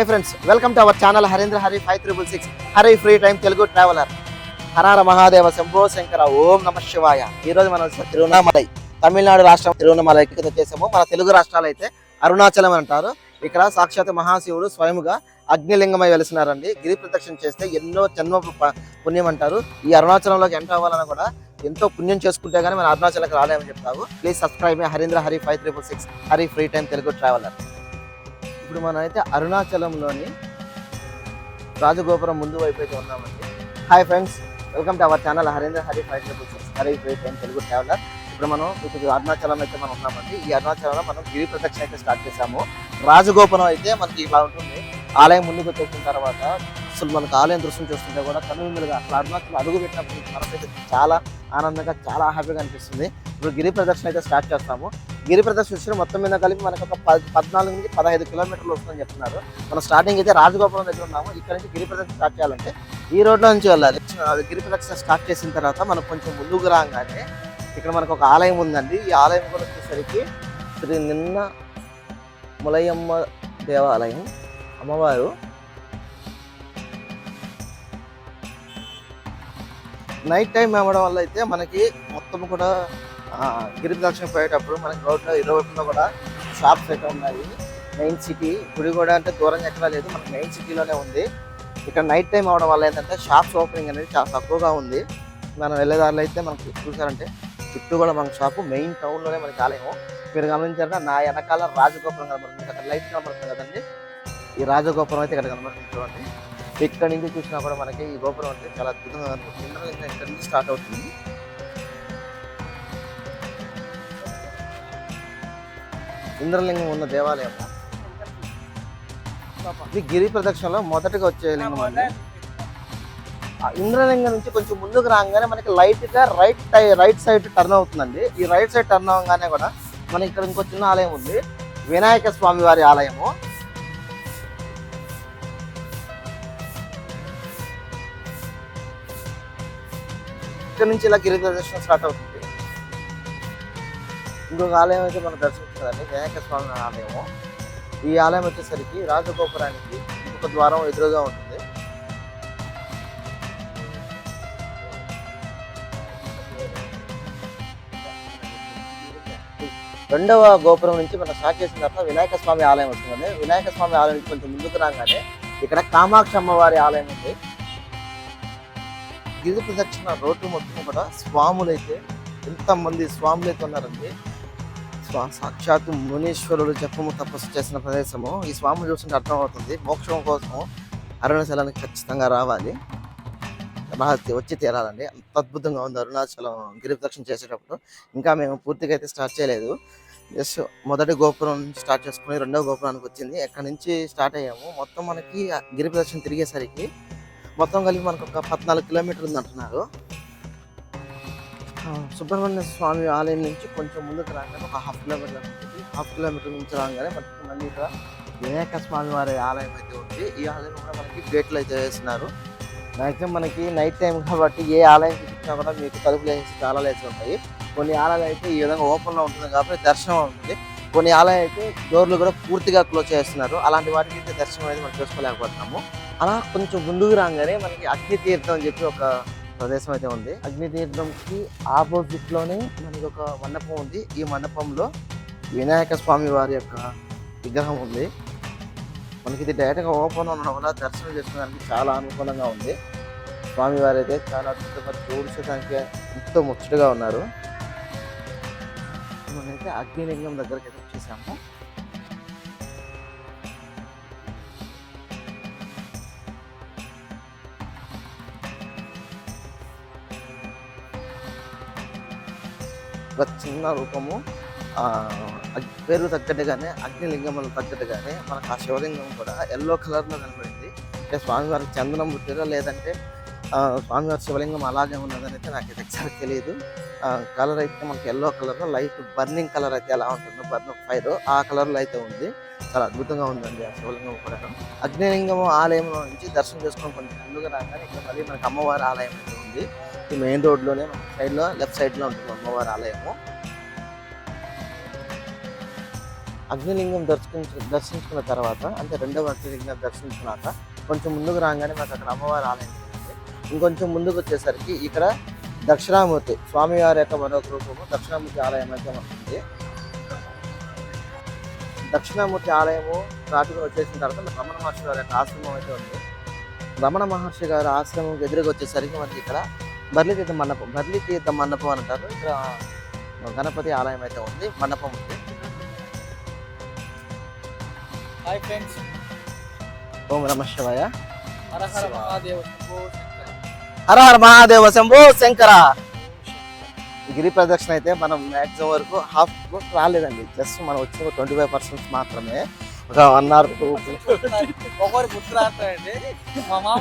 Hi friends welcome to our channel Harindra Hari five triple six Hari free time Telugu traveller హరార Mahadeva Shambho Shankara ఓం నమ శివాయ ఈ రోజు మనం వచ్చి తిరువణామలై తమిళనాడు రాష్ట్రం తిరువణామలైకి కింద చేసాము. మన తెలుగు రాష్ట్రాలు అయితే అరుణాచలం అంటారు. ఇక్కడ సాక్షాత్ మహాశివుడు స్వయముగా అగ్నిలింగమై వెలిసినారండి. గిరి ప్రదక్షిణ చేస్తే ఎన్నో జన్మ పుణ్యం అంటారు. ఈ అరుణాచలంలోకి ఎంటర్ అవ్వాలన్నా కూడా ఎంతో పుణ్యం చేసుకుంటే కానీ మన అరుణాచలంకి రాలేమని చెప్తావు please subscribe Harindra Hari five triple six Hari free time Telugu traveller ఇప్పుడు మనం అయితే అరుణాచలంలోని రాజగోపురం ముందు వైపు అయితే ఉన్నామండి hi friends welcome to our channel Harendra Hari five Hari time Telugu traveller ఇప్పుడు మనం ఇప్పుడు అరుణాచలం అయితే మనం ఉన్నామండి. ఈ అరుణాచలంలో మనం గిరి ప్రదక్షిణ అయితే స్టార్ట్ చేసాము రాజగోపురం అయితే మనకి ఇలా ఉంటుంది. ఆలయం ముందుకు వచ్చేసిన తర్వాత అసలు మనకు ఆలయం దృశ్యం చూస్తుంటే కూడా కనువిందులుగా అసలు అరుణాచలం అడుగు పెట్టినప్పుడు మనకైతే చాలా ఆనందంగా చాలా హ్యాపీగా అనిపిస్తుంది. ఇప్పుడు గిరి ప్రదక్షిణ అయితే స్టార్ట్ చేస్తాము. గిరి ప్రదక్షిణ మొత్తం మీద కలిపి మనకు ఒక పద్నాలుగు నుంచి పదహైదు కిలోమీటర్లు వస్తుందని చెప్తున్నారు. మనం స్టార్టింగ్ అయితే రాజగోపురం దగ్గర ఉన్నాము. ఇక్కడ నుంచి గిరి స్టార్ట్ చేయాలంటే ఈ రోడ్లో నుంచి వెళ్ళాలి. అది స్టార్ట్ చేసిన తర్వాత మనం కొంచెం ముందుకు రాగానే ఇక్కడ మనకు ఒక ఆలయం ఉందండి. ఈ ఆలయం కూడా వచ్చేసరికి శ్రీ నిన్న ములయమ్మ దేవాలయం అమ్మవారు నైట్ టైం అవ్వడం వల్ల అయితే మనకి మొత్తం కూడా గిరి దక్షిణ పోయేటప్పుడు మనకి రోడ్లో ఇరువైపులో కూడా షాప్స్ అయితే ఉన్నాయి. మెయిన్ సిటీ గుడి కూడా అంటే దూరం ఎక్కడా లేదు. మనకి మెయిన్ సిటీలోనే ఉంది. ఇక్కడ నైట్ టైం అవడం వల్ల ఏంటంటే షాప్స్ ఓపెనింగ్ అనేది చాలా తక్కువగా ఉంది. మనం వెళ్ళేదారిలో అయితే మనకి చూసారంటే చుట్టూ కూడా మన షాపు మెయిన్ టౌన్లోనే మనకి ఆలయం మీరు గమనించారంటే నా వెనకాల రాజగోపురం కనబడుతుంది అక్కడ లైట్ కనబడుతుంది కదండి. ఈ రాజగోపురం అయితే ఇక్కడ కనబడుతుంది చూడండి. ఇక్కడ నుంచి చూసినా కూడా మనకి ఈ గోపురం అంటే చాలా అద్భుతంగా కనబడుతుంది ఇక్కడ నుంచి స్టార్ట్ అవుతుంది. ఇంద్రలింగం ఉన్న దేవాలయం. ఇది గిరి ప్రదక్షిణలో మొదటగా వచ్చే లింగం అండి. ఇంద్రలింగం నుంచి కొంచెం ముందుకు రాగానే మనకి లైట్గా రైట్ రైట్ సైడ్ టర్న్ అవుతుందండి. ఈ రైట్ సైడ్ టర్న్ అవగానే కూడా మనకి ఇక్కడ ఇంకో చిన్న ఆలయం ఉంది. వినాయక స్వామి వారి ఆలయము. ఇక్కడ నుంచి ఇలా గిరి ప్రదక్షిణ స్టార్ట్ అవుతుంది. ఇంకొక ఆలయం అయితే మనం దర్శించాలండి వినాయక స్వామి ఆలయము. ఈ ఆలయం వచ్చేసరికి రాజగోపురానికి ఇంకొక ద్వారం ఎదురుగా ఉంటుంది. రెండవ గోపురం నుంచి మనం స్టార్ట్ చేసిన తర్వాత వినాయక స్వామి ఆలయం వస్తుందండి. వినాయక స్వామి ఆలయం నుంచి కొంచెం ముందుకు రాగానే ఇక్కడ కామాక్షి అమ్మవారి ఆలయం ఉంది. గిరి ప్రదక్షిణ రోడ్డు మొత్తం కూడా స్వాములు అయితే ఎంతమంది స్వాములు అయితే ఉన్నారండి. స్వా సాక్షాత్తు మునీశ్వరుడు జపము తపస్సు చేసిన ప్రదేశము. ఈ స్వామి చూస్తుంటే అర్థమవుతుంది. మోక్షం కోసం అరుణాచలానికి ఖచ్చితంగా రావాలి. రా- వచ్చి తీరాలండి. అంత అద్భుతంగా ఉంది అరుణాచలం. గిరి ప్రదక్షిణ చేసేటప్పుడు ఇంకా మేము పూర్తిగా అయితే స్టార్ట్ చేయలేదు. జస్ట్ మొదటి గోపురం స్టార్ట్ చేసుకుని రెండవ గోపురానికి వచ్చింది. ఎక్కడి నుంచి స్టార్ట్ అయ్యాము? మొత్తం మనకి గిరి ప్రదక్షిణ తిరిగేసరికి మొత్తం కలిపి మనకు ఒక పద్నాలుగు కిలోమీటర్లు ఉంది అంటున్నారు సుబ్రహ్మణ్య స్వామి ఆలయం నుంచి కొంచెం ముందుకు రాగానే ఒక హాఫ్ కిలోమీటర్ ఉంటుంది. హాఫ్ కిలోమీటర్ నుంచి రాగానే మనకి మళ్ళీ ఇక్కడ వినాయక స్వామి వారి ఆలయం అయితే ఉంది. ఈ ఆలయం కూడా మనకి గేట్లు అయితే వేస్తున్నారు. మ్యాక్సిమం మనకి నైట్ టైం కాబట్టి ఏ ఆలయం చూసినా కూడా మీకు తలుపులు వేసి తాళాలు వేసి ఉంటాయి. కొన్ని ఆలయాలు అయితే ఈ విధంగా ఓపెన్లో ఉంటుంది కాబట్టి దర్శనం ఉంటుంది. కొన్ని ఆలయాలు అయితే డోర్లు కూడా పూర్తిగా క్లోజ్ చేస్తున్నారు. అలాంటి వాటికి అయితే దర్శనం అనేది మనం చేసుకోలేకపోతున్నాము. అలా కొంచెం ముందుకు రాగానే మనకి అగ్ని తీర్థం అని చెప్పి ఒక ప్రదేశం అయితే ఉంది. అగ్ని తీర్థంకి ఆపోజిట్లోనే మనకి ఒక మండపం ఉంది. ఈ మండపంలో వినాయక స్వామి వారి యొక్క విగ్రహం ఉంది. మనకి ఇది డైరెక్ట్గా ఓపెన్ ఉండడం వల్ల దర్శనం చేసుకోవడానికి చాలా అనుకూలంగా ఉంది. స్వామివారు అయితే చాలా అద్భుతంగా చూడడానికి ఎంతో ముచ్చటగా ఉన్నారు. మనమైతే అగ్నిలింగం దగ్గరికి అయితే వచ్చేసాము. ఒక చిన్న రూపము. పేరు తగ్గట్టుగానే అగ్నిలింగములు తగ్గట్టుగానే మనకు ఆ శివలింగం కూడా ఎల్లో కలర్లో కనబడింది. అంటే స్వామివారికి చందనం పుట్టిరా లేదంటే స్వామివారి శివలింగం అలాగే ఉన్నదని అయితే నాకు ఎగ్జాక్ట్ తెలియదు కలర్ అయితే మనకి yellow colour light burning colour అయితే ఎలా ఉంటుందో బర్న్ ఫైర్ ఆ కలర్లో అయితే ఉంది. చాలా అద్భుతంగా ఉందండి ఆ శివలింగం కూడా. అగ్నిలింగం ఆలయంలో నుంచి దర్శనం చేసుకొని కొంచెం ముందుగా రాగానే ఇక్కడ మళ్ళీ మనకి అమ్మవారి ఆలయం అయితే ఉంది. మెయిన్ రోడ్లోనే మన సైడ్లో లెఫ్ట్ సైడ్లో ఉంటుంది అమ్మవారి ఆలయము. అగ్నిలింగం దర్శించు దర్శించుకున్న తర్వాత అంటే రెండవ అగ్నిలింగం దర్శించుకున్నాక కొంచెం ముందుకు రాగానే మాకు అక్కడ అమ్మవారి ఆలయం ఉంది ఇంకొంచెం ముందుకు వచ్చేసరికి ఇక్కడ దక్షిణామూర్తి స్వామివారి యొక్క మరొక రూపము దక్షిణామూర్తి ఆలయం అయితే ఉంటుంది. దక్షిణామూర్తి ఆలయము దాటుకుని వచ్చేసిన తర్వాత రమణ మహర్షి గారి యొక్క ఆశ్రమం అయితే ఉంది. రమణ మహర్షి గారి ఆశ్రమం ఎదురుగా వచ్చేసరికి మనకి ఇక్కడ బర్లి తీర్థ మండపం బర్లి తీర్థ మండపం అంటారు. ఇక్కడ గణపతి ఆలయం అయితే ఉంది మండపం ఉంది. హాయ్ ఫ్రెండ్స్ ఓం నమ శివాయ. హర హర మహాదేవ శంభో శంకర. హర హర మహాదేవ శంభో శంకర. గిరి ప్రదక్షిణ అయితే మనం మ్యాక్సిమం వరకు హాఫ్ రాలేదండి. జస్ట్ మనం వచ్చిన ట్వంటీ ఫైవ్ పర్సెంట్ మాత్రమే.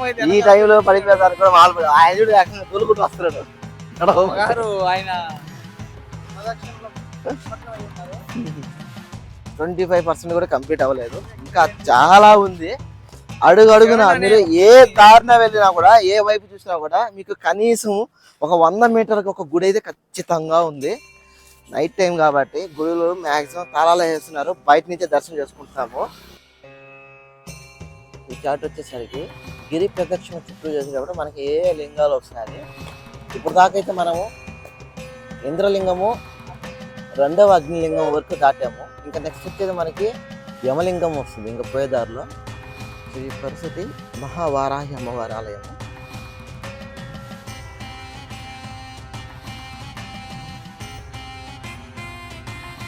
అయితే ఈ టైంలో పడిపోయేదారు కూడా వాళ్ళు ఆయన చూడు తోలుకుంటూ వస్తున్నాడు. ఆయన. ట్వంటీ ఫైవ్ పర్సెంట్ కూడా కంప్లీట్ అవ్వలేదు. ఇంకా చాలా ఉంది. అడుగు అడుగున మీరు ఏ దారిన వెళ్ళినా కూడా ఏ వైపు చూసినా కూడా మీకు కనీసం ఒక వంద మీటర్కి ఒక గుడి అయితే ఖచ్చితంగా ఉంది. నైట్ టైం కాబట్టి గుడిలో మ్యాక్సిమం తాళాలు వేస్తున్నారు. బయట నుంచే దర్శనం చేసుకుంటున్నాము. ఈ చాట్ వచ్చేసరికి గిరి ప్రదక్షిణ చుట్టూ చేసేటప్పుడు మనకి ఏ లింగాలు వస్తున్నాయి? ఇప్పుడు దాకైతే మనము ఇంద్రలింగము రెండవ అగ్నిలింగం వరకు దాటాము. ఇంకా నెక్స్ట్ వచ్చేది మనకి యమలింగం వస్తుంది ఇంకా పోయేదారిలో. ఈ పరిస్థితి మహావారాహి అమ్మవారి ఆలయము.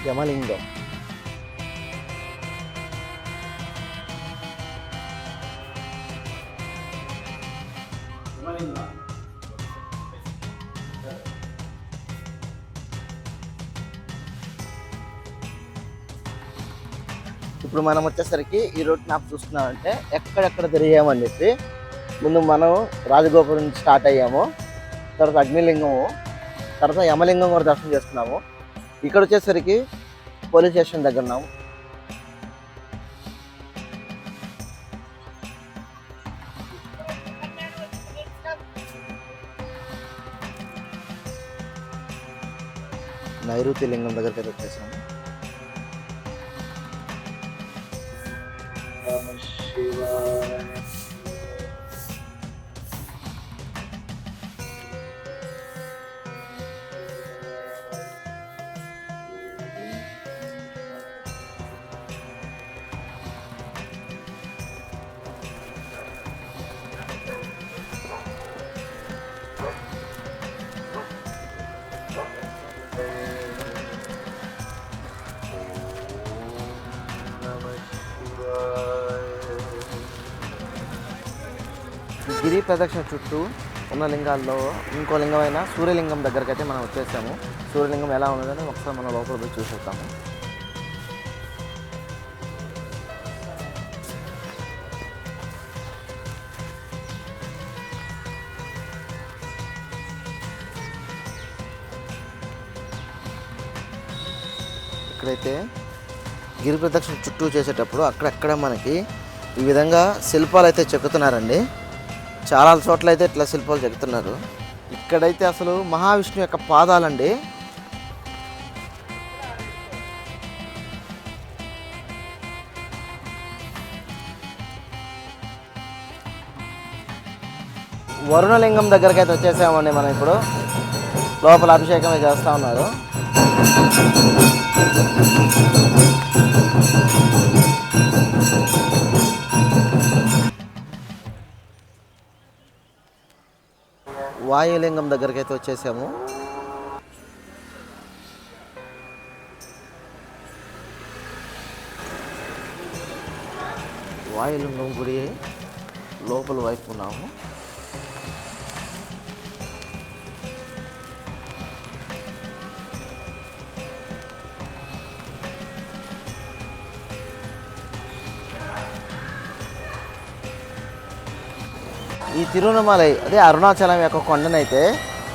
యమలింగం ఇప్పుడు మనం వచ్చేసరికి ఈ రోడ్ మ్యాప్ చూస్తున్నామంటే ఎక్కడెక్కడ తిరిగామని చెప్పి. ముందు మనం రాజగోపురం నుంచి స్టార్ట్ అయ్యాము. తర్వాత అగ్నిలింగము. తర్వాత యమలింగం కూడా దర్శనం చేసుకున్నాము. ఇక్కడ వచ్చేసరికి పోలీస్ స్టేషన్ దగ్గర ఉన్నాము. నైరుతి లింగం దగ్గరికి అయితే వచ్చేసాము. గిరి ప్రదక్షిణ చుట్టూ ఉన్న లింగాల్లో ఇంకో లింగమైన సూర్యలింగం దగ్గరికి అయితే మనం వచ్చేసాము. సూర్యలింగం ఎలా ఉన్నదని ఒకసారి మనం లోపల పోయి చూసేస్తాము ఇక్కడైతే గిరి ప్రదక్షిణ చుట్టూ చేసేటప్పుడు అక్కడక్కడ మనకి ఈ విధంగా శిల్పాలు అయితే చెక్కుతున్నారండి. చాలా చోట్ల అయితే ఇట్లా శిల్పాలు చెప్తున్నారు ఇక్కడైతే అసలు మహావిష్ణు యొక్క పాదాలండి. వరుణలింగం దగ్గరికి అయితే వచ్చేసామండి మనం ఇప్పుడు. లోపల అభిషేకం చేస్తూ ఉన్నారు. వాయులింగం దగ్గరికి అయితే వచ్చేసాము. వాయులింగం గుడి లోపల వైపు ఉన్నాము ఈ తిరుణమలై అదే అరుణాచలం యొక్క కొండనైతే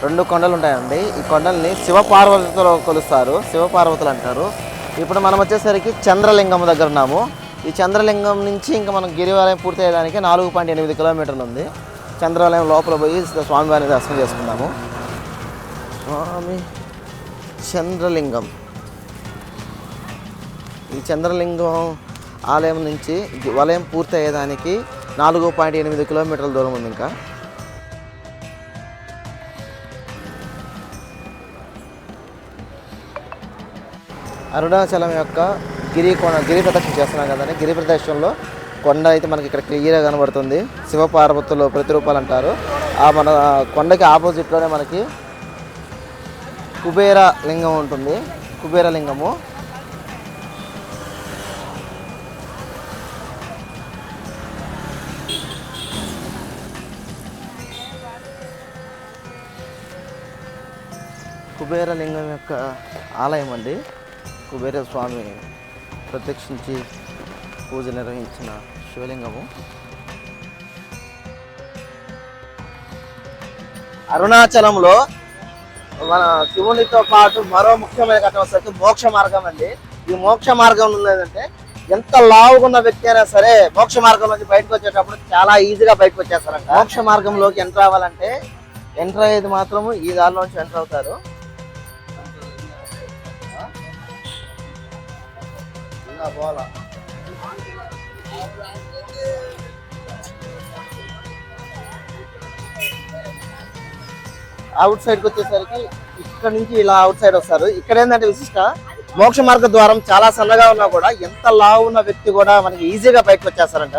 రెండు కొండలు ఉంటాయండి ఈ కొండల్ని శివపార్వతులతో కొలుస్తారు శివపార్వతులు అంటారు. ఇప్పుడు మనం వచ్చేసరికి చంద్రలింగం దగ్గర ఉన్నాము. ఈ చంద్రలింగం నుంచి ఇంకా మనం గిరివాలయం పూర్తి అయ్యడానికి నాలుగు పాయింట్ ఎనిమిది కిలోమీటర్లు ఉంది. చంద్రాలయం లోపల పోయి స్వామివారిని దర్శనం చేసుకున్నాము స్వామి చంద్రలింగం. ఈ చంద్రలింగం ఆలయం నుంచి వలయం పూర్తి అయ్యేదానికి నాలుగు పాయింట్ ఎనిమిది కిలోమీటర్ల దూరం ఉంది ఇంకా. అరుణాచలం యొక్క గిరి కోణ గిరి ప్రదక్షిణ చేస్తున్నాం కదండి. గిరి ప్రదక్షిణలో కొండ అయితే మనకి ఇక్కడ క్లియర్గా కనబడుతుంది. శివపార్వతులు ప్రతిరూపాలు అంటారు. ఆ మన కొండకి ఆపోజిట్లోనే మనకి కుబేర లింగం ఉంటుంది. కుబేర లింగము. కుబేరలింగం యొక్క ఆలయం అండి. కుబేర స్వామి ప్రత్యక్షించి పూజ నిర్వహించిన శివలింగము. అరుణాచలంలో మన శివునితో పాటు మరో ముఖ్యమైన ఘటన వచ్చేసరికి మోక్ష మార్గం అండి. ఈ మోక్ష మార్గం లేదంటే ఎంత లావుగున్న వ్యక్తి అయినా సరే మోక్ష మార్గం నుంచి బయటకు వచ్చేటప్పుడు చాలా ఈజీగా బయటకు వచ్చేస్తారంట. మోక్ష మార్గంలోకి ఎంటర్ అవ్వాలంటే ఎంటర్ అయ్యేది మాత్రము ఈ దారిలోంచి ఎంటర్ అవుతారు. పోవాలా అవుట్ సైడ్కి వచ్చేసరికి ఇక్కడ నుంచి ఇలా అవుట్ సైడ్ వస్తారు. ఇక్కడ ఏంటంటే విశిష్ట మోక్ష మార్గ ద్వారం చాలా సన్నగా ఉన్నా కూడా ఎంత లావు ఉన్న వ్యక్తి కూడా మనకి ఈజీగా బయటకు వచ్చేస్తారంట.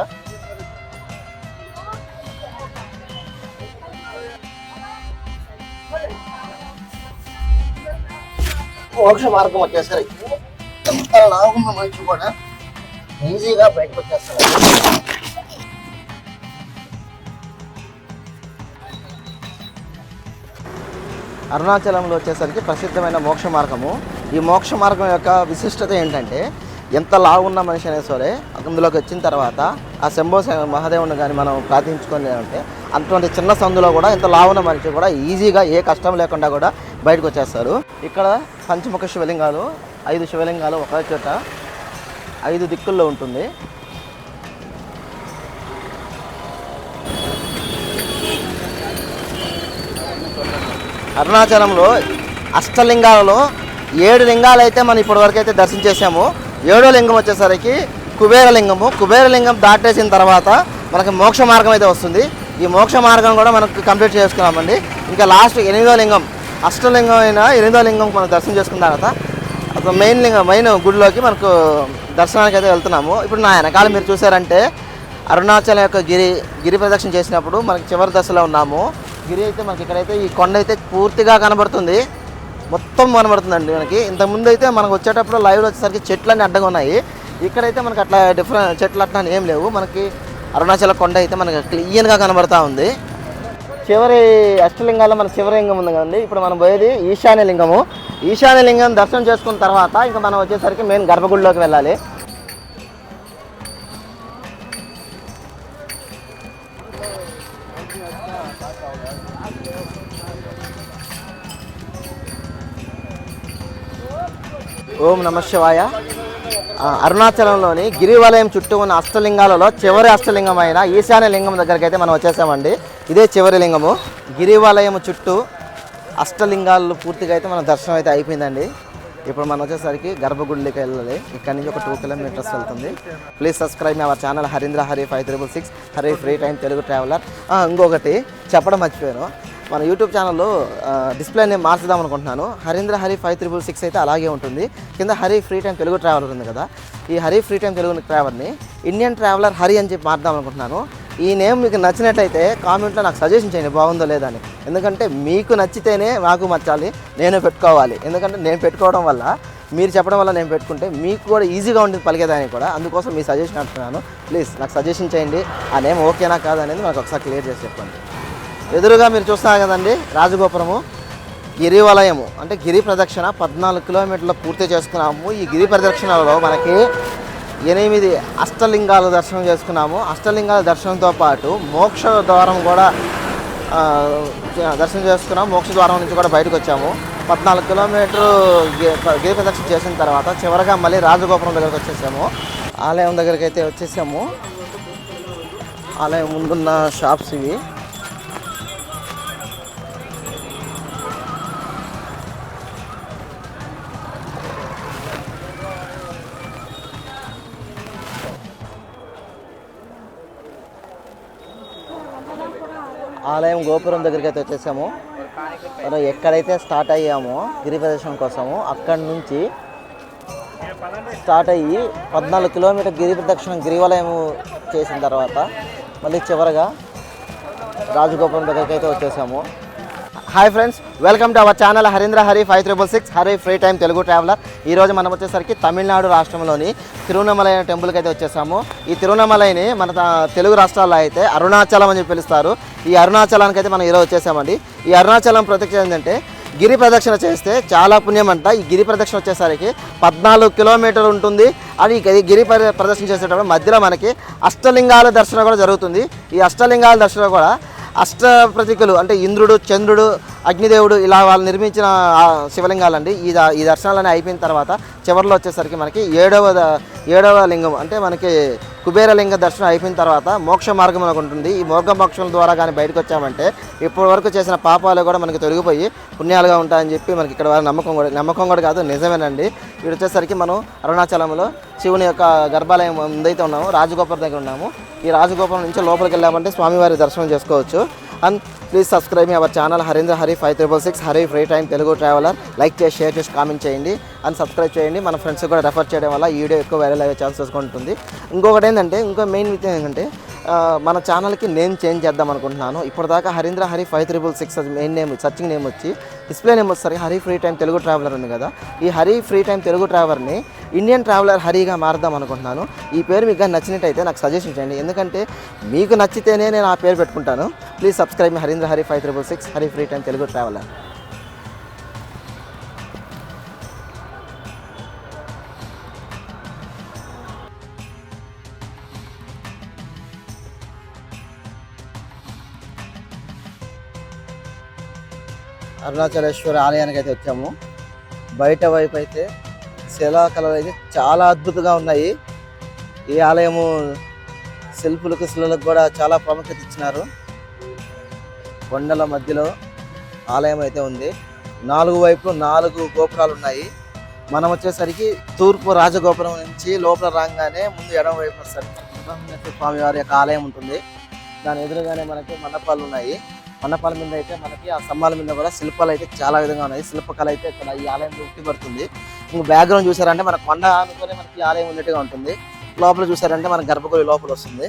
మోక్ష మార్గం వచ్చేసరికి ఎంత లావున్న మనిషి కూడా ఈజీగా బయటకు వచ్చేస్తారు అరుణాచలంలో వచ్చేసరికి ప్రసిద్ధమైన మోక్ష మార్గము. ఈ మోక్ష మార్గం యొక్క విశిష్టత ఏంటంటే ఎంత లావున్న మనిషి అనే సరే అందులోకి వచ్చిన తర్వాత ఆ శంభో మహాదేవుని కానీ మనం ప్రార్థించుకొని అంటే అటువంటి చిన్న సందులో కూడా ఇంత లావున్న మనిషి కూడా ఈజీగా ఏ కష్టం లేకుండా కూడా బయటకు వచ్చేస్తారు. ఇక్కడ పంచముఖ శివలింగాలు ఐదు శివలింగాలు ఒకే చోట ఐదు దిక్కుల్లో ఉంటుంది. అరుణాచలంలో అష్టలింగాలలో ఏడు లింగాలు అయితే మనం ఇప్పటివరకు అయితే దర్శించేసాము ఏడో లింగం వచ్చేసరికి కుబేరలింగము కుబేరలింగం దాటేసిన తర్వాత మనకి మోక్ష మార్గం అయితే వస్తుంది. ఈ మోక్ష మార్గం కూడా మనకు కంప్లీట్ చేసుకున్నామండి. ఇంకా లాస్ట్ ఎనిమిదో లింగం అష్టలింగం అయిన ఎనిమిదో లింగం మనం దర్శనం చేసుకున్న తర్వాత అసలు మెయిన్ మెయిన్ గుడిలోకి మనకు దర్శనానికి అయితే వెళ్తున్నాము. ఇప్పుడు నా వెనకాల మీరు చూసారంటే అరుణాచలం యొక్క గిరి గిరి ప్రదక్షిణ చేసినప్పుడు మనకి చివరి దశలో ఉన్నాము. గిరి అయితే మనకి ఇక్కడైతే ఈ కొండ అయితే పూర్తిగా కనబడుతుంది. మొత్తం కనబడుతుందండి మనకి. ఇంతకుముందు అయితే మనకు వచ్చేటప్పుడు లైవ్లో వచ్చేసరికి చెట్లన్నీ అడ్డంగా ఉన్నాయి. ఇక్కడైతే మనకి అట్లా డిఫరెంట్ చెట్లు అట్లా అని ఏం లేవు. మనకి అరుణాచల కొండ అయితే మనకి క్లీన్గా కనబడతా ఉంది. చివరి అష్టలింగాల్లో మన శివలింగం ఉంది కదండి. ఇప్పుడు మనం పోయేది ఈశాన్య లింగము. ఈశాన్య లింగం దర్శనం చేసుకున్న తర్వాత ఇంకా మనం వచ్చేసరికి మెయిన్ గర్భగుడిలోకి వెళ్ళాలి. ఓం నమ శివాయ. అరుణాచలంలోని గిరివలయం చుట్టూ ఉన్న అష్టలింగాలలో చివరి అష్టలింగం అయిన ఈశాన్య లింగం దగ్గరికి అయితే మనం వచ్చేసామండి. ఇదే చివరి లింగము. గిరివాలయము చుట్టూ అష్టలింగాలు పూర్తిగా అయితే మన దర్శనం అయితే అయిపోయిందండి. ఇప్పుడు మనం వచ్చేసరికి గర్భగుడిలోకి వెళ్ళాలి. ఇక్కడ నుంచి ఒక టూ కిలోమీటర్స్ వెళ్తుంది. Please subscribe our channel Harindra Hari five triple six Hari free time Telugu traveller ఇంకొకటి చెప్పడం మర్చిపోయాను. మన యూట్యూబ్ ఛానల్లో డిస్ప్లే నేమ్ మార్చుదాం అనుకుంటున్నాను. Harindra Hari five triple six అయితే అలాగే ఉంటుంది. కింద Hari free time Telugu traveller ఉంది కదా. ఈ హరి ఫ్రీ టైం తెలుగు ట్రావెల్ని ఇండియన్ ట్రావెలర్ హరి అని చెప్పి మార్దాం అనుకుంటున్నాను. ఈ నేమ్ మీకు నచ్చినట్లయితే కామెంట్లో నాకు సజెషన్ చేయండి బాగుందో లేదని ఎందుకంటే మీకు నచ్చితేనే నాకు నచ్చాలి నేను పెట్టుకోవాలి. ఎందుకంటే నేను పెట్టుకోవడం వల్ల మీరు చెప్పడం వల్ల నేను పెట్టుకుంటే మీకు కూడా ఈజీగా ఉంటుంది పలికేదానికి కూడా అందుకోసం మీ సజెషన్ అంటున్నాను. ప్లీజ్ నాకు సజెషన్ చేయండి. ఆ నేమ్ ఓకేనా కాదనేది నాకు ఒకసారి క్లియర్ చేసి చెప్పండి. ఎదురుగా మీరు చూస్తున్నారు కదండి రాజగోపురము గిరివలయము అంటే గిరి ప్రదక్షిణ పద్నాలుగు కిలోమీటర్లు పూర్తి చేసుకున్నాము ఈ గిరి ప్రదక్షిణలో మనకి ఎనిమిది అష్టలింగాల దర్శనం చేసుకున్నాము. అష్టలింగాల దర్శనంతో పాటు మోక్ష ద్వారం కూడా దర్శనం చేసుకున్నాం మోక్ష ద్వారం నుంచి కూడా బయటకు వచ్చాము. పద్నాలుగు కిలోమీటరు గిరి ప్రదక్షిణ చేసిన తర్వాత చివరగా మళ్ళీ రాజగోపురం దగ్గరకు వచ్చేసాము. ఆలయం దగ్గరికి అయితే వచ్చేసాము. ఆలయం ముందున్న షాప్స్ ఇవి. ఆలయం గోపురం దగ్గరికి అయితే వచ్చేసాము. మనం ఎక్కడైతే స్టార్ట్ అయ్యామో గిరి ప్రదర్శన కోసము అక్కడి నుంచి స్టార్ట్ అయ్యి పద్నాలుగు కిలోమీటర్ గిరి ప్రదక్షిణం గిరివలయం చేసిన తర్వాత మళ్ళీ చివరగా రాజగోపురం దగ్గరికి అయితే వచ్చేసాము. Hi friends welcome to our channel Harindra Hari five triple six Hari free time Telugu traveller. ఈరోజు మనం వచ్చేసరికి తమిళనాడు రాష్ట్రంలోని తిరువనమలై టెంపుల్కి అయితే వచ్చేసాము. ఈ తిరువనమలైని మన తెలుగు రాష్ట్రాల్లో అయితే అరుణాచలం అని పిలుస్తారు. ఈ అరుణాచలానికి అయితే మనం ఈరోజు వచ్చేసామండి. ఈ అరుణాచలం ప్రత్యక్ష ఏంటంటే గిరి ప్రదక్షిణ చేస్తే చాలా పుణ్యం అంట ఈ గిరి ప్రదక్షిణ వచ్చేసరికి పద్నాలుగు కిలోమీటర్లు ఉంటుంది. అది గిరి ప్రదక్షిణ చేసేటప్పుడు మధ్యలో మనకి అష్టలింగాల దర్శనం కూడా జరుగుతుంది. ఈ అష్టలింగాల దర్శనం కూడా అష్టప్రతికలు అంటే ఇంద్రుడు చంద్రుడు అగ్నిదేవుడు ఇలా వాళ్ళు నిర్మించిన శివలింగాలండి. ఈ ఈ దర్శనాలన్నీ అయిపోయిన తర్వాత చివరిలో వచ్చేసరికి మనకి ఏడవ ఏడవ లింగం అంటే మనకి కుబేరలింగ దర్శనం అయిపోయిన తర్వాత మోక్ష మార్గం ఉంటుంది. ఈ మోక్ష మోక్షం ద్వారా కానీ బయటకు వచ్చామంటే ఇప్పటి వరకు చేసిన పాపాలు కూడా మనకి తొలగిపోయి పుణ్యాలుగా ఉంటాయని చెప్పి మనకి ఇక్కడ నమ్మకం కూడా నమ్మకం కూడా కాదు నిజమేనండి. ఇక్కడ వచ్చేసరికి మనం అరుణాచలంలో శివుని యొక్క గర్భాలయం ముందైతే ఉన్నాము రాజగోపురం దగ్గర ఉన్నాము. ఈ రాజగోపురం నుంచి లోపలికి వెళ్ళామంటే స్వామివారి దర్శనం చేసుకోవచ్చు. And please subscribe me our channel Harindra Hari five triple six Hari free time Telugu traveller. Like చేసి షేర్ చేసి కామెంట్ చేయండి. అండ్ సబ్స్క్రైబ్ చేయండి. మన ఫ్రెండ్స్ కూడా రెఫర్ చేయడం వల్ల ఈ వీడియో ఎక్కువ వైరల్ అయ్యే ఛాన్సెస్ ఉంటుంది. ఇంకొకటి ఏంటంటే ఇంకో మెయిన్ విషయం ఏంటంటే మన ఛానల్కి నేమ్ చేంజ్ చేద్దాం అనుకుంటున్నాను. ఇప్పటిదాకా Harindra Hari five triple six main name searching name వచ్చి డిస్ప్లే నేమ్ వచ్చేసరికి Hari free time Telugu traveller ఉంది కదా. ఈ హరి ఫ్రీ టైం తెలుగు ట్రావెలర్ని ఇండియన్ ట్రావెలర్ హరిగా మారుదాం అనుకుంటున్నాను. ఈ పేరు మీకు నచ్చినట్టయితే నాకు సజెషన్ చేయండి. ఎందుకంటే మీకు నచ్చితేనే నేను ఆ పేరు పెట్టుకుంటాను. Please subscribe me Harindra Hari five triple six Hari free time Telugu traveller Arunachaleswara ఆలయానికి అయితే వచ్చాము. బయట వైపు అయితే శిలాకళలు అయితే చాలా అద్భుతంగా ఉన్నాయి. ఈ ఆలయము శిల్పులకు శిలలకు కూడా చాలా ప్రాముఖ్యత ఇచ్చినారు. కొండల మధ్యలో ఆలయం అయితే ఉంది. నాలుగు వైపులు నాలుగు గోపురాలు ఉన్నాయి. మనం వచ్చేసరికి తూర్పు రాజగోపురం నుంచి లోపల రాగానే ముందు ఎడమ వైపు సుబ్రహ్మణ్య స్వామి వారి యొక్క ఆలయం ఉంటుంది. దాని ఎదురుగానే మనకి మండపాలు ఉన్నాయి. మండపాల మీద అయితే మనకి ఆ స్తంభాల మీద కూడా శిల్పాలు అయితే చాలా విధంగా ఉన్నాయి. శిల్పకళ అయితే ఇక్కడ ఈ ఆలయంలో ఉట్టి పడుతుంది. ఇంక బ్యాక్గ్రౌండ్ చూసారంటే మన కొండ అనుకునే మనకి ఆలయం ఉన్నట్టుగా ఉంటుంది. లోపల చూసారంటే మన గర్భగుడి లోపల వస్తుంది.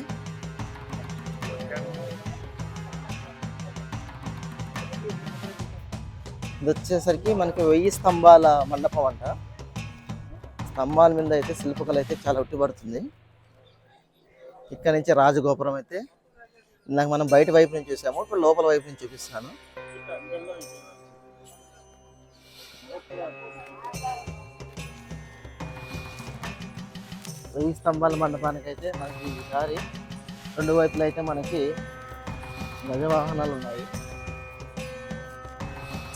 ఇది వచ్చేసరికి మనకి వెయ్యి స్తంభాల మండపం అంట. స్తంభాల మీద అయితే శిల్పకళ అయితే చాలా ఉట్టిపడుతుంది. ఇక్కడ నుంచి రాజగోపురం అయితే ఇందాక మనం బయట వైపు నుంచి చూసాము ఇప్పుడు లోపల వైపు నుంచి చూపిస్తున్నాను. వెయ్యి స్తంభాల మండపానికి అయితే మనకి ఈసారి రెండు వైపులు అయితే మనకి గజవాహనాలు ఉన్నాయి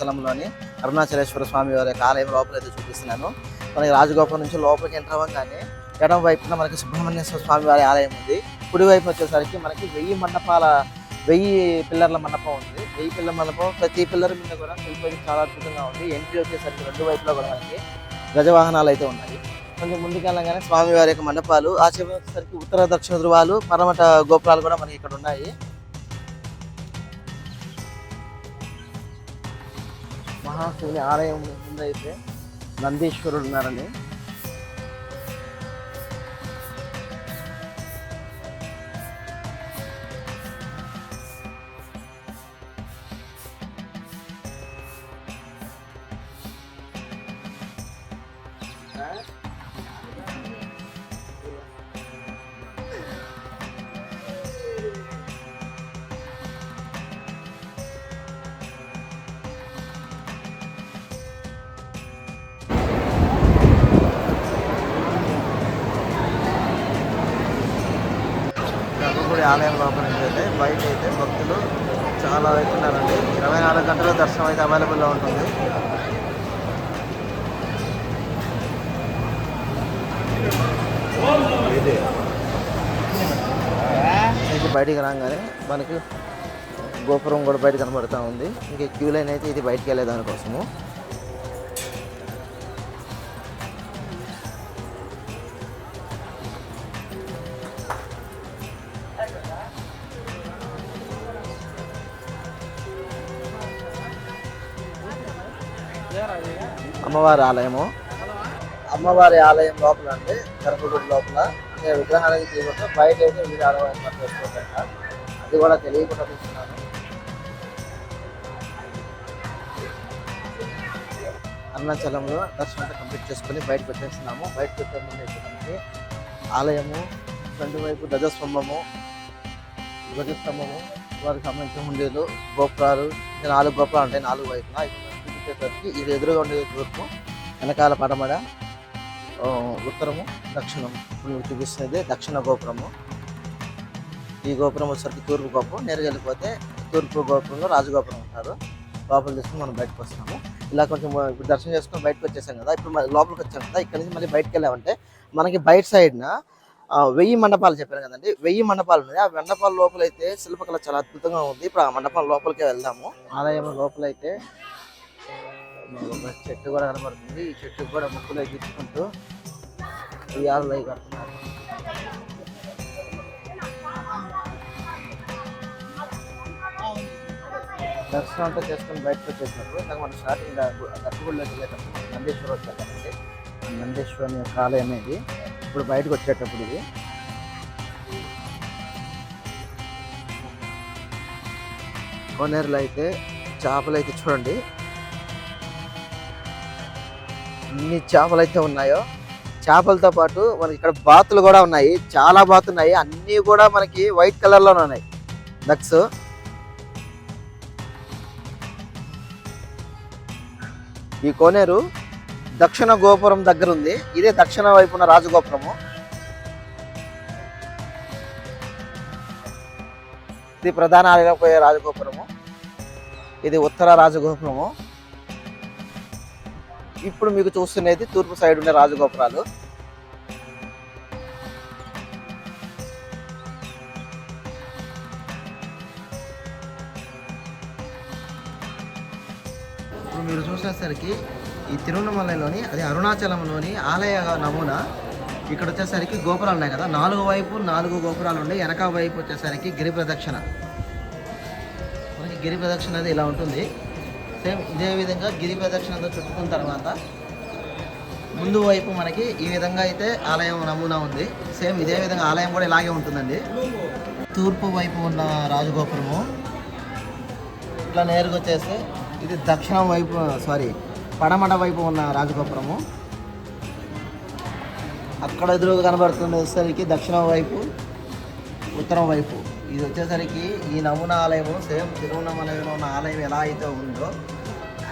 స్థలంలోని అరుణాచలేశ్వర స్వామి వారి యొక్క ఆలయం లోపల అయితే చూపిస్తున్నాను. మనకి రాజగోపురం నుంచి లోపలికి ఎంటర్ అవ్వగానే ఎడమ వైపున మనకి సుబ్రహ్మణ్యేశ్వర స్వామి వారి ఆలయం ఉంది. కుడి వైపు వచ్చేసరికి మనకి వెయ్యి మండపాల వెయ్యి పిల్లర్ల మండపం ఉంది. వెయ్యి పిల్లల మండపం ప్రతి పిల్లర్ మీద కూడా శిల్పం చాలా అద్భుతంగా ఉంది. ఎంట్రీ వచ్చేసరికి రెండు వైపులో కూడా మనకి గజవాహనాలు అయితే ఉన్నాయి. కొంచెం ముందుకెళ్ళగానే స్వామి వారి యొక్క మండపాలు ఆ చివరి వచ్చేసరికి ఉత్తర దక్షిణ ధృవాలు పరమట గోపురాలు కూడా మనకి ఇక్కడ ఉన్నాయి. మహాశివుని ఆలయం ముందైతే నందీశ్వరుడు ఉన్నారని. గర్భగుడి ఆలయం లోపల నుంచి అయితే బయట అయితే భక్తులు చాలా అవుతున్నారండి ఇరవై నాలుగు గంటల దర్శనం అయితే అవైలబుల్లో ఉంటుంది. ఇది బయటికి రాగానే మనకి గోపురం కూడా బయట కనబడుతూ ఉంది. ఇంకా క్యూ లైన్ అయితే ఇది బయటికి వెళ్ళే దానికోసము. అమ్మవారి ఆలయము. అమ్మవారి ఆలయం లోపల అంటే గర్భగుడి లోపల. విగ్రహానికి తీయకుండా బయట అయితే వీడి ఆలయం చేసుకోవచ్చంట అది కూడా తెలియకుండా చూస్తున్నాను. అరుణాచలంలో దర్శనం అంతా కంప్లీట్ చేసుకొని బయటకు వచ్చేస్తున్నాము బయటకు వచ్చే ముందు ఆలయము ఫ్రంట్ వైపు ధ్వజస్తంభము ధ్వజస్తంభము వారికి సంబంధించిన ఉండేలు గోపురాలు నాలుగు గోపురాలు ఉంటాయి నాలుగు వైపున వచ్చేసరికి ఇది ఎదురుగా ఉండేది తూర్పు వెనకాల పడమడ ఉత్తరము దక్షిణం ఇప్పుడు చూపిస్తున్నది దక్షిణ గోపురము. ఈ గోపురం వచ్చేసరికి తూర్పు గోపురం నేరుగా వెళ్ళిపోతే తూర్పు గోపురంలో రాజగోపురం ఉంటారు. లోపల తీసుకుని మనం బయటకు వస్తాము ఇలా కొంచెం ఇప్పుడు దర్శనం చేసుకుని బయటకు వచ్చేసాం కదా ఇప్పుడు లోపలికి వచ్చాం కదా ఇక్కడ నుంచి మళ్ళీ బయటకు వెళ్ళామంటే మనకి బయట సైడ్న ఆ, వెయ్యి మండపాలు చెప్పాను కదండి. వెయ్యి మండపాలు ఉన్నాయి. ఆ మండపాల లోపల అయితే శిల్పకళ చాలా అద్భుతంగా ఉంది. ఇప్పుడు ఆ మండపం లోపలికే వెళ్దాము. ఆలయం లోపల అయితే ఒక చెట్టు కూడా కనబడుతుంది. ఈ చెట్టు కూడా ముక్కులు ఎక్కించుకుంటూ ఉయ్యాలలో కడుతున్నారు. దర్శనం అంతా చేసుకుని బయటకు వచ్చేసినప్పుడు ఇందాక మనం స్టార్టింగ్ గర్భగుడిలోకి వెళ్ళేటప్పుడు నందీశ్వర వచ్చారు కదండి. నందీశ్వరుని ఆలయం అనేది ఇప్పుడు బయటకు వచ్చేటప్పుడు ఇది. కోనేరులో అయితే చేపలు అయితే చూడండి. ఎన్ని చేపలు అయితే ఉన్నాయో చేపలతో పాటు మనకి ఇక్కడ బాతులు కూడా ఉన్నాయి. చాలా బాతులు ఉన్నాయి అన్నీ కూడా మనకి వైట్ కలర్లో ఉన్నాయి. డక్స్ ఈ కోనేరు దక్షిణ గోపురం దగ్గర ఉంది. ఇదే దక్షిణ వైపున రాజగోపురము. ఇది ప్రధాన ఆలయం రాజగోపురము. ఇది ఉత్తర రాజగోపురము. ఇప్పుడు మీకు చూస్తున్నది తూర్పు సైడ్ ఉండే రాజగోపురాలు. ఇప్పుడు మీరు చూసేసరికి ఈ తిరువన్నమలైలోని అది అరుణాచలంలోని ఆలయ నమూనా. ఇక్కడ వచ్చేసరికి గోపురాలు ఉన్నాయి కదా నాలుగు వైపు నాలుగు గోపురాలు ఉన్నాయి వెనక వైపు వచ్చేసరికి గిరి ప్రదక్షిణ. మనకి గిరి ప్రదక్షిణ అది ఇలా ఉంటుంది. సేమ్ ఇదే విధంగా గిరి ప్రదక్షిణతో చుట్టుకున్న తర్వాత ముందు వైపు మనకి ఈ విధంగా అయితే ఆలయం నమూనా ఉంది. సేమ్ ఇదే విధంగా ఆలయం కూడా ఇలాగే ఉంటుందండి. తూర్పు వైపు ఉన్న రాజగోపురము. ఇట్లా నేరుగా వచ్చేస్తే ఇది దక్షిణం వైపు సారీ పడమట వైపు ఉన్న రాజగోపురము. అక్కడ ఎదురుగా కనబడుతుంది వచ్చేసరికి దక్షిణం వైపు ఉత్తరం వైపు. ఇది వచ్చేసరికి ఈ నమూనా ఆలయము సేమ్ తిరువన్నమలైలో ఉన్న ఆలయం ఎలా అయితే ఉందో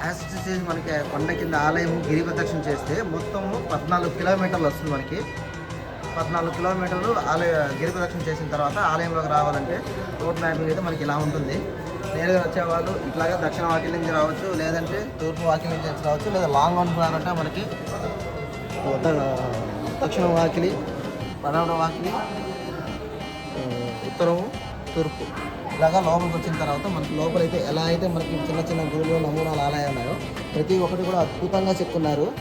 యాజ్ ఇట్ మనకి కొండ కింద ఆలయం గిరి ప్రదక్షిణ చేస్తే మొత్తము పద్నాలుగు కిలోమీటర్లు వస్తుంది మనకి. పద్నాలుగు కిలోమీటర్లు ఆలయ గిరి ప్రదక్షిణ చేసిన తర్వాత ఆలయంలోకి రావాలంటే రోడ్ మ్యాపింగ్ అయితే మనకి ఇలా ఉంటుంది. నేరుగా వచ్చేవాళ్ళు ఇట్లాగా దక్షిణ వాకిలి నుంచి రావచ్చు లేదంటే తూర్పు వాకిలి నుంచి రావచ్చు లేదా లాంగ్ అనుకున్నారంటే మనకి దక్షిణ వాకిలి పడమట వాకిలి ఉత్తరము తూర్పు. ఇలాగా లోపలికి వచ్చిన తర్వాత మనకి లోపలైతే ఎలా అయితే మనకి చిన్న చిన్న గురువులు నమూనాలు ఆలయాలు ఉన్నాయో ప్రతి ఒక్కటి కూడా అద్భుతంగా చెప్పుకున్నారు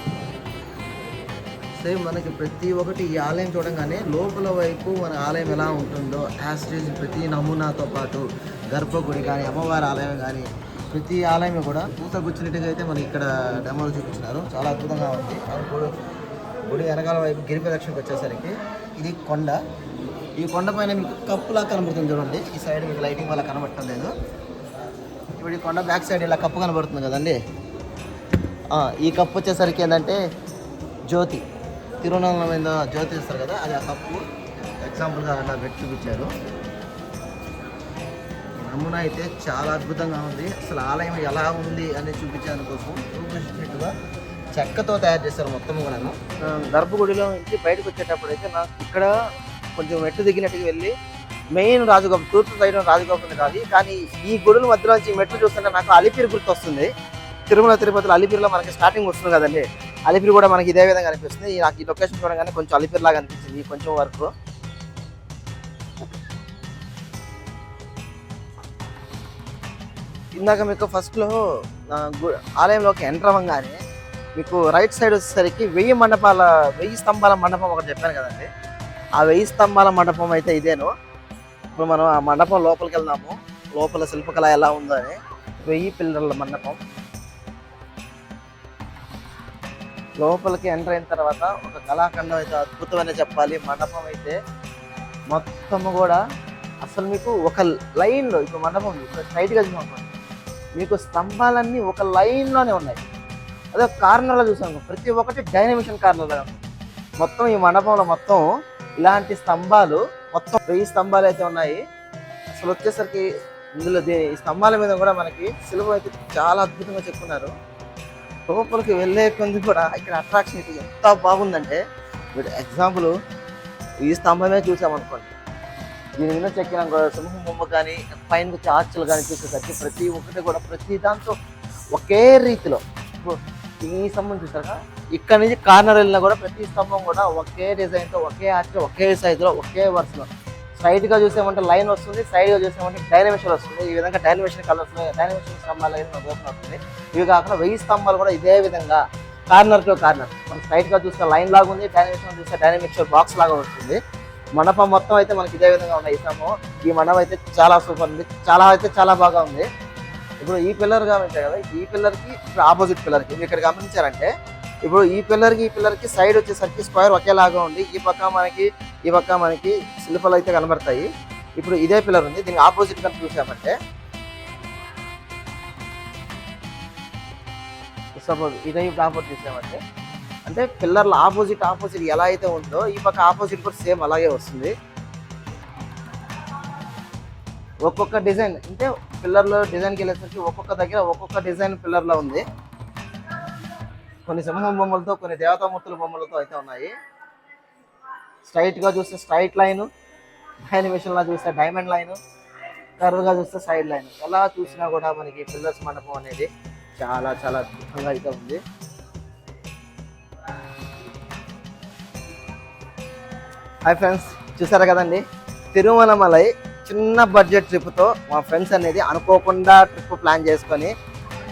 సేమ్ మనకి ప్రతి ఒక్కటి ఈ ఆలయం చూడంగానే లోపల వైపు మన ఆలయం ఎలా ఉంటుందో యాస్టేజ్ ప్రతి నమూనాతో పాటు గర్భగుడి కానీ అమ్మవారి ఆలయం కానీ ప్రతి ఆలయం కూడా పూత అయితే మనకి ఇక్కడ డెమోలు చూపించినారు. చాలా అద్భుతంగా ఉంది. గుడి- గుడి వెనకాల వైపు గిరి ప్రదక్షిణకి వచ్చేసరికి ఇది కొండ. ఈ కొండ పైన మీకు కప్పులా కనబడుతుంది చూడండి. ఈ సైడ్ మీకు లైటింగ్ వల్ల కనబడటం లేదు. ఇప్పుడు ఈ కొండ బ్యాక్ సైడ్ ఇలా కప్పు కనబడుతుంది కదండి. ఈ కప్పు వచ్చేసరికి ఏంటంటే జ్యోతి. తిరువనల మీద జ్యోతి ఇస్తారు కదా అది ఆ కప్పు ఎగ్జాంపుల్గా అలా పెట్టి చూపించారు. నమూనా అయితే చాలా అద్భుతంగా ఉంది. అసలు ఆలయం ఎలా ఉంది అని చూపించాను కోసం చూపించినట్టుగా చెక్కతో తయారు చేశారు మొత్తం కూడా గర్భగుడిలో నుంచి బయటకు వచ్చేటప్పుడు అయితే నాకు ఇక్కడ కొంచెం మెట్టు దిగినట్టుగా వెళ్ళి మెయిన్ రాజగోపురం తూర్పు సైడ్ రాజగోపురం కాదు. కానీ ఈ గుడుల మధ్యలో నుంచి మెట్లు చూస్తుంటే నాకు అలిపిరి గుర్తు వస్తుంది తిరుమల తిరుపతిలో అలిపిరిలో మనకి స్టార్టింగ్ వస్తుంది కదండి. అలిపిరి కూడా మనకి ఇదే విధంగా అనిపిస్తుంది. నాకు ఈ లొకేషన్ చూడగానే కొంచెం అలిపిరి లాగా అనిపించింది కొంచెం వరకు. ఇందాక మీకు ఫస్ట్లో ఆలయంలోకి ఎంటర్ అవ్వగానే మీకు రైట్ సైడ్ వచ్చేసరికి వెయ్యి మండపాల వెయ్యి స్తంభాల మండపం ఒకటి చెప్పాను కదండి. ఆ వెయ్యి స్తంభాల మండపం అయితే ఇదేను. ఇప్పుడు మనం ఆ మండపం లోపలికి వెళ్దాము. లోపల శిల్పకళ ఎలా ఉందో అని వెయ్యి పిల్లల మండపం. లోపలికి ఎంటర్ అయిన తర్వాత ఒక కళాఖండం అయితే అద్భుతమైన చెప్పాలి. మండపం అయితే మొత్తము కూడా అసలు మీకు ఒక లైన్లో ఇప్పుడు మండపం ఉంది. స్ట్రైట్గా చూసాం మీకు స్తంభాలన్నీ ఒక లైన్లోనే ఉన్నాయి. అదే కార్నర్లో చూసాం ప్రతి ఒక్కటి డైనమిషన్ కార్నర్లో మొత్తం ఈ మండపంలో మొత్తం ఇలాంటి స్తంభాలు మొత్తం వెయ్యి స్తంభాలు అయితే ఉన్నాయి. అసలు వచ్చేసరికి ఇందులో దీ- ఈ స్తంభాల మీద కూడా మనకి సిలువ అయితే చాలా అద్భుతంగా చెప్పుకున్నారు. లోపలికి వెళ్ళే కొంది కూడా ఇక్కడ అట్రాక్షన్ అయితే ఎంత బాగుందంటే ఇప్పుడు ఎగ్జాంపుల్ ఈ స్తంభమే చూసామనుకోండి దీని మీద చెక్కిన సింహం బొమ్మ కానీ పైన చార్చులు కానీ చూసేసరికి ప్రతి ఒక్కటి కూడా ప్రతి దాంతో ఒకే రీతిలో. ఇప్పుడు ఈ స్తంభం చూసాక ఇక్కడ నుంచి కార్నర్ వెళ్ళినా కూడా ప్రతి స్తంభం కూడా ఒకే డిజైన్తో ఒకే ఆర్చ్ ఒకే సైజులో ఒకే వరుసలో స్ట్రైట్గా చూసామంటే లైన్ వస్తుంది సైడ్గా చూసామంటే డైనమిషన్ వస్తుంది. ఈ విధంగా డైనమిషన్ కలర్స్ డైనమిషన్ స్తంభాలు అయితే మనకు ఓపెన్ అవుతుంది. ఇవి కాకుండా వెయ్యి స్తంభాలు కూడా ఇదే విధంగా కార్నర్ టు కార్నర్. మనం స్ట్రైట్గా చూస్తే లైన్ లాగా ఉంది డైనమిషన్ చూస్తే డైనమిక్స్ బాక్స్ లాగా వస్తుంది. మండపం మొత్తం అయితే మనకి ఇదే విధంగా ఉన్నాయి ఈ స్తంభం. ఈ మండపం అయితే చాలా సూపర్ ఉంది. చాలా అయితే చాలా బాగా ఉంది. ఇప్పుడు ఈ పిల్లర్ గమనించారు కదా ఈ పిల్లర్కి ఇప్పుడు ఆపోజిట్ పిల్లర్కి మీరు ఇక్కడ గమనించారంటే ఇప్పుడు ఈ పిల్లర్కి ఈ పిల్లర్కి సైడ్ వచ్చేసరికి స్క్వేర్ ఒకేలాగా ఉంది. ఈ పక్క మనకి ఈ పక్క మనకి శిల్పాలు అయితే కనబడతాయి. ఇప్పుడు ఇదే పిల్లర్ ఉంది. దీనికి ఆపోజిట్ కనుక చూసామంటే సపోజ్ ఇదే ఇప్పుడు ఆపోజిట్ చూసామంటే అంటే పిల్లర్ల ఆపోజిట్ ఆపోజిట్ ఎలా అయితే ఉందో ఈ పక్క ఆపోజిట్ కూడా సేమ్ అలాగే వస్తుంది. ఒక్కొక్క డిజైన్ అంటే పిల్లర్లో డిజైన్కి వెళ్ళేసరికి ఒక్కొక్క దగ్గర ఒక్కొక్క డిజైన్ పిల్లర్లో ఉంది. కొన్ని సింహం బొమ్మలతో కొన్ని దేవతామూర్తుల బొమ్మలతో అయితే ఉన్నాయి. స్ట్రైట్గా చూస్తే స్ట్రైట్ లైను డైనమిషన్లా చూస్తే డైమండ్ లైన్ కర్వ్గా చూస్తే సైడ్ లైన్ ఎలా చూసినా కూడా మనకి పిల్లర్స్ మండపం అనేది చాలా చాలా అద్భుతంగా అయితే ఉంది. హాయ్ ఫ్రెండ్స్ చూసారు కదండి? తిరుమలమలై చిన్న బడ్జెట్ ట్రిప్తో మా ఫ్రెండ్స్ అనేది అనుకోకుండా ట్రిప్ ప్లాన్ చేసుకొని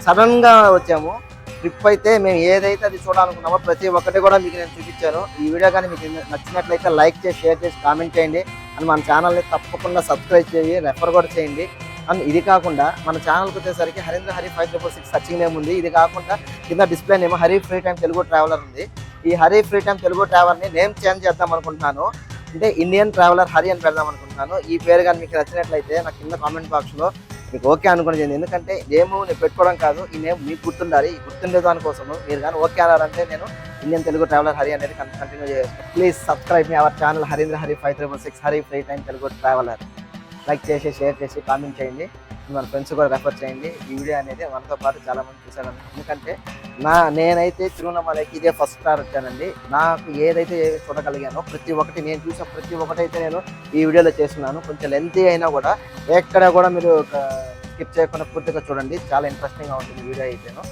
సడన్గా వచ్చాము. ట్రిప్ అయితే మేము ఏదైతే అది చూడాలనుకున్నామో ప్రతి ఒక్కటి కూడా మీకు నేను చూపించాను. ఈ వీడియో కానీ మీకు నచ్చినట్లయితే లైక్ చేసి షేర్ చేసి కామెంట్ చేయండి. అండ్ మన ఛానల్ని తప్పకుండా సబ్స్క్రైబ్ చేయండి రెఫర్ కూడా చేయండి. అండ్ ఇది కాకుండా మన ఛానల్కి వచ్చేసరికి Harindra Hari five triple six searching name ఉంది. ఇది కాకుండా కింద display name Hari free time Telugu traveller ఉంది. ఈ హరి ఫ్రీ టైం తెలుగు ట్రావెలర్ని నేమ్ చేంజ్ చేద్దాం అనుకుంటున్నాను. అంటే ఇండియన్ ట్రావెలర్ హరి అని పెడదాం అనుకుంటున్నాను. ఈ పేరు కానీ మీకు నచ్చినట్లయితే నా కింద కామెంట్ బాక్స్లో మీకు ఓకే అనుకుని ఎందుకంటే నేమ్ నేను పెట్టుకోవడం కాదు ఈ నేమ్ మీకు గుర్తుండాలి. గుర్తుండే దానికోసము మీరు కానీ ఓకే అన్నారంటే నేను ఇండియన్ తెలుగు ట్రావెలర్ హరి అనేది కంటిన్యూ చేస్తాను. Please subscribe me our channel Harindra Hari five triple six Hari free time Telugu traveller like చేసి షేర్ చేసి కామెంట్ చేయండి. మన ఫ్రెండ్స్ కూడా రెఫర్ చేయండి. ఈ వీడియో అనేది మనతో పాటు చాలామంది చూశారు. ఎందుకంటే నా నేనైతే తిరువనమలకి ఇదే ఫస్ట్ స్టార్ వచ్చానండి నాకు ఏదైతే చూడగలిగానో ప్రతి ఒక్కటి నేను చూసిన ప్రతి ఒక్కటి అయితే నేను ఈ వీడియోలో చేస్తున్నాను. కొంచెం లెంతీ అయినా కూడా ఎక్కడ కూడా మీరు స్కిప్ చేయకుండా పూర్తిగా చూడండి. చాలా ఇంట్రెస్టింగ్గా ఉంటుంది వీడియో అయితేను.